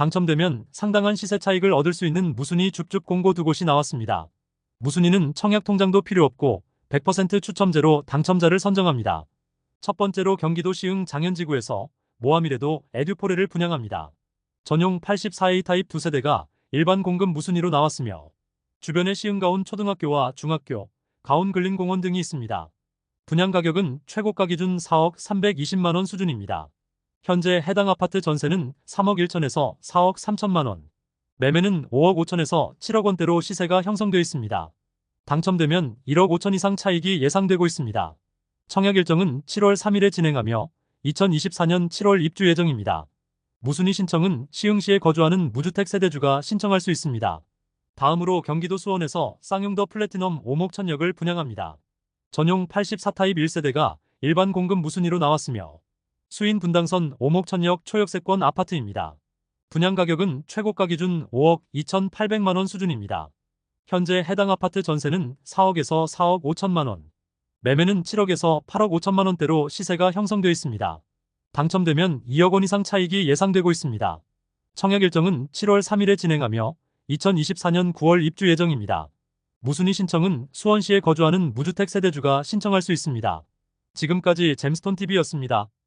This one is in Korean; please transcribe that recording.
당첨되면 상당한 시세 차익을 얻을 수 있는 무순위 줍줍 공고 두 곳이 나왔습니다. 무순위는 청약 통장도 필요 없고 100% 추첨제로 당첨자를 선정합니다. 첫 번째로 경기도 시흥 장현지구에서 모함이래도 에듀포레를 분양합니다. 전용 84A 타입 두 세대가 일반 공급 무순위로 나왔으며 주변에 시흥가온 초등학교와 중학교, 가온 근린공원 등이 있습니다. 분양 가격은 최고가 기준 4억 320만 원 수준입니다. 현재 해당 아파트 전세는 3억 1천에서 4억 3천만 원, 매매는 5억 5천에서 7억 원대로 시세가 형성되어 있습니다. 당첨되면 1억 5천 이상 차익이 예상되고 있습니다. 청약 일정은 7월 3일에 진행하며 2024년 7월 입주 예정입니다. 무순위 신청은 시흥시에 거주하는 무주택 세대주가 신청할 수 있습니다. 다음으로 경기도 수원에서 쌍용더 플래티넘 오목천역을 분양합니다. 전용 84타입 1세대가 일반 공급 무순위로 나왔으며 수인 분당선 오목천역 초역세권 아파트입니다. 분양 가격은 최고가 기준 5억 2,800만 원 수준입니다. 현재 해당 아파트 전세는 4억에서 4억 5천만 원, 매매는 7억에서 8억 5천만 원대로 시세가 형성되어 있습니다. 당첨되면 2억 원 이상 차익이 예상되고 있습니다. 청약 일정은 7월 3일에 진행하며 2024년 9월 입주 예정입니다. 무순위 신청은 수원시에 거주하는 무주택 세대주가 신청할 수 있습니다. 지금까지 잼스톤TV였습니다.